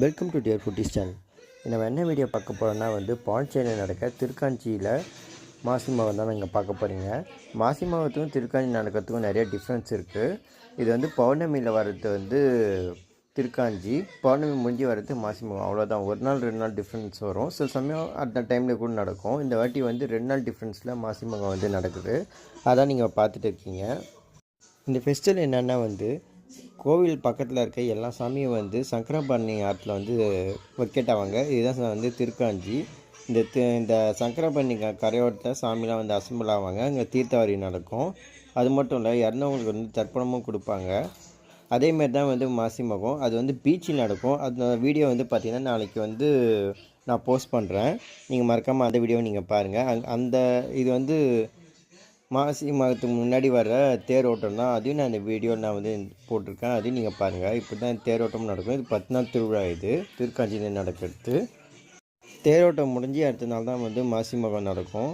Welcome to dear foodies channel நம்ம என்ன video பார்க்க போகிறோம்னா வந்து பாண்டிச்சேரியில் நடக்க திருக்காஞ்சியில் மாசி மாவம் தான் நீங்கள் பார்க்க போகிறீங்க மாசி மாவத்துக்கும் திருக்காஞ்சி நடக்கிறதுக்கும் நிறைய டிஃப்ரென்ஸ் இருக்குது இது வந்து பௌர்ணமியில் வர்றது வந்து திருக்காஞ்சி பௌர்ணமி முடிஞ்சு வர்றது மாசி மாவம் அவ்வளோதான் ஒரு நாள் ரெண்டு நாள் டிஃப்ரென்ஸ் வரும். சில சமயம் அந்த டைமில் கூட நடக்கும். இந்த வாட்டி வந்து ரெண்டு நாள் டிஃப்ரென்ஸில் மாசி மகம் வந்து நடக்குது. அதான் நீங்கள் பார்த்துட்டு இருக்கீங்க. இந்த ஃபெஸ்டிவல் என்னென்னா வந்து கோவில் பக்கத்தில் இருக்க எல்லா சாமியும் வந்து சங்கரபாணி ஆற்றில் வந்து வைக்கட்டாவாங்க. இதுதான் வந்து திருக்காஞ்சி. இந்த தி இந்த சங்கரபாணி க கரையோரத்தில் சாமிலாம் வந்து அசம்பிள் ஆவாங்க. அங்கே தீர்த்தவாரி நடக்கும். அது மட்டும் இல்லை இறந்தவங்களுக்கு வந்து தர்ப்பணமும் கொடுப்பாங்க. அதேமாரி தான் வந்து மாசி மகம். அது வந்து பீச்சில் நடக்கும். அந்த வீடியோ வந்து பார்த்திங்கன்னா நாளைக்கு வந்து நான் போஸ்ட் பண்ணுறேன் நீங்கள் மறக்காமல் அந்த வீடியோவை நீங்கள் பாருங்கள் அந்த இது வந்து மாசி மாதத்துக்கு முன்னாடி வர தேரோட்டம் தான். அதையும் நான் இந்த வீடியோ நான் வந்து போட்டிருக்கேன். அதையும் நீங்கள் பாருங்கள் இப்படி தான் தேரோட்டம் நடக்கும். இது பத்து நாள் திருவிழா இது. திருக்காஞ்சியில் நடக்கிறது. தேரோட்டம் முடிஞ்சு அடுத்த நாள் தான் வந்து மாசி மகம் நடக்கும்.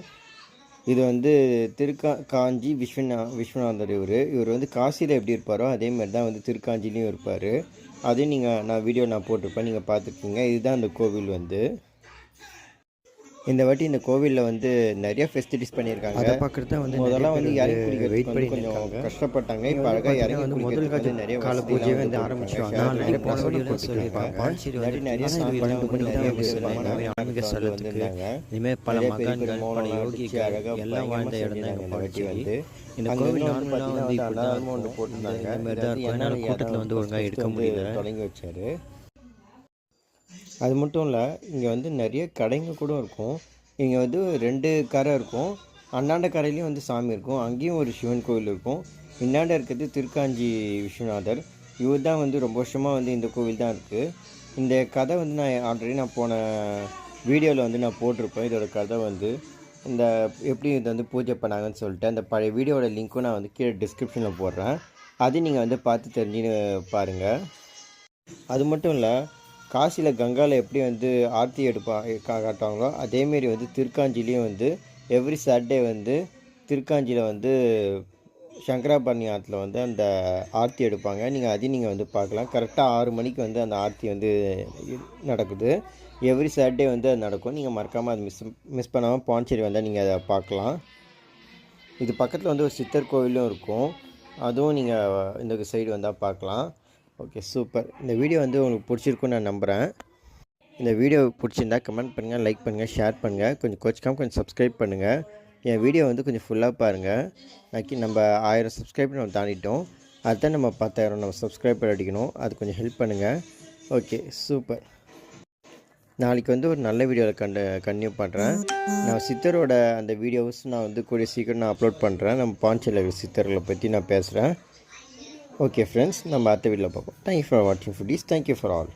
இது வந்து திருக்கா காஞ்சி விஸ்வநா விஸ்வநாதர் இவர். இவர் வந்து காசியில் எப்படி இருப்பாரோ அதே மாதிரி தான் வந்து திருக்காஞ்சிலையும் இருப்பார். அதையும் நீங்கள் நான் வீடியோ நான் போட்டிருப்பேன். நீங்கள் பார்த்துருக்கீங்க. இதுதான் அந்த கோவில் வந்து. இந்த வாட்டி இந்த கோவிலில் வந்து நிறைய ஃபெஸ்டிவிட்டிஸ் பண்ணியிருக்காங்க அதை பார்க்குறது தான் வந்து முதல்ல வந்து இறங்கி வெயிட் பண்ணி கொஞ்சம் கஷ்டப்பட்டாங்க இப்போ அழகாக இறங்கி வந்து முதல் வந்து நிறைய கால பூஜையை வந்து ஆரம்பிச்சிருவாங்க. நிறைய பசங்க சொல்லியிருப்பாங்க பாண்டிச்சேரி வந்து நிறைய பன்னெண்டு விசில் நிறைய ஆன்மீக ஸ்தலத்துக்கு. இதுமாதிரி பல மகான்கள் பல யோகிகள் எல்லாம் வாழ்ந்த இடம் தான் வாட்டி பாண்டிச்சேரி வந்து. இந்த கோவில் நார்மலாக வந்து இப்படி தான். இந்த மாதிரி தான் இருக்கும் அதனால கூட்டத்தில் வந்து ஒழுங்காக எடுக்க முடியல தொடங்கி வச்சாரு அது மட்டும் இல்லை இங்கே வந்து நிறைய கடைங்க கூட இருக்கும். இங்கே வந்து ரெண்டு கரை இருக்கும். அண்ணாண்ட கரையிலையும் வந்து சாமி இருக்கும். அங்கேயும் ஒரு சிவன் கோவில் இருக்கும். இன்னாண்ட இருக்கிறது திருக்காஞ்சி விஸ்வநாதர். இவர் தான் வந்து ரொம்ப வருஷமாக வந்து இந்த கோவில் தான் இருக்குது இந்த கதை வந்து நான் ஆல்ரெடி நான் போன வீடியோவில் வந்து நான் போட்டிருப்பேன். இதோட கதை வந்து இந்த எப்படி இதை வந்து பூஜை பண்ணாங்கன்னு சொல்லிட்டு அந்த பழைய வீடியோட லிங்க்கும் நான் வந்து கீழே டிஸ்கிரிப்ஷனில் போடுறேன். அதையும் நீங்கள் வந்து பார்த்து தெரிஞ்சுன்னு பாருங்கள் அது மட்டும் இல்லை காசியில் கங்காவில் எப்படி வந்து ஆர்த்தி எடுப்பா காட்டுவாங்களோ அதேமாரி வந்து திருக்காஞ்சிலையும் வந்து எவ்ரி சாட்டர்டே வந்து திருக்காஞ்சியில் வந்து சங்கராபரணி ஆற்றுல வந்து அந்த ஆர்த்தி எடுப்பாங்க. நீங்கள் அதையும் நீங்கள் வந்து பார்க்கலாம். கரெக்டாக ஆறு மணிக்கு வந்து அந்த ஆர்த்தி வந்து நடக்குது. எவ்ரி சாட்டர்டே வந்து அது நடக்கும். நீங்கள் மறக்காமல் அது மிஸ் மிஸ் பண்ணாமல் பாண்டிச்சேரி வந்தால் நீங்கள் அதை பார்க்கலாம். இது பக்கத்தில் வந்து ஒரு சித்தர் கோவிலும் இருக்கும். அதுவும் நீங்கள் இந்த சைடு வந்தால் பார்க்கலாம். ஓகே சூப்பர் இந்த வீடியோ வந்து உங்களுக்கு பிடிச்சிருக்குன்னு நான் நம்புகிறேன் இந்த வீடியோ பிடிச்சிருந்தா கமெண்ட் பண்ணுங்கள் லைக் பண்ணுங்கள் ஷேர் பண்ணுங்கள் கொஞ்சம் கோச்சிக்காம கொஞ்சம் சப்ஸ்கிரைப் பண்ணுங்கள் என் வீடியோ வந்து கொஞ்சம் ஃபுல்லாக பாருங்கள் நாக்கி நம்ம ஆயிரம் சப்ஸ்கிரைப் நம்ம தாண்டிட்டோம். அதுதான் நம்ம பத்தாயிரம் நம்ம சப்ஸ்கிரைபர் அடிக்கணும். அது கொஞ்சம் ஹெல்ப் பண்ணுங்கள் ஓகே சூப்பர் நாளைக்கு வந்து ஒரு நல்ல வீடியோவில் கண்டு கன்டினியூ பண்ணுறேன் நான் சித்தரோட அந்த வீடியோஸ் நான் வந்து கூடிய சீக்கிரம் நான் அப்லோட் பண்ணுறேன் நம்ம பாண்டிச்சேரியில் சித்தர்களை பற்றி நான் பேசுகிறேன் ஓகே ஃப்ரெண்ட்ஸ் நம்ம அடுத்த வீட்டில் பார்ப்போம். தேங்க்யூ ஃபார் வாட்சிங் foodies thank you for all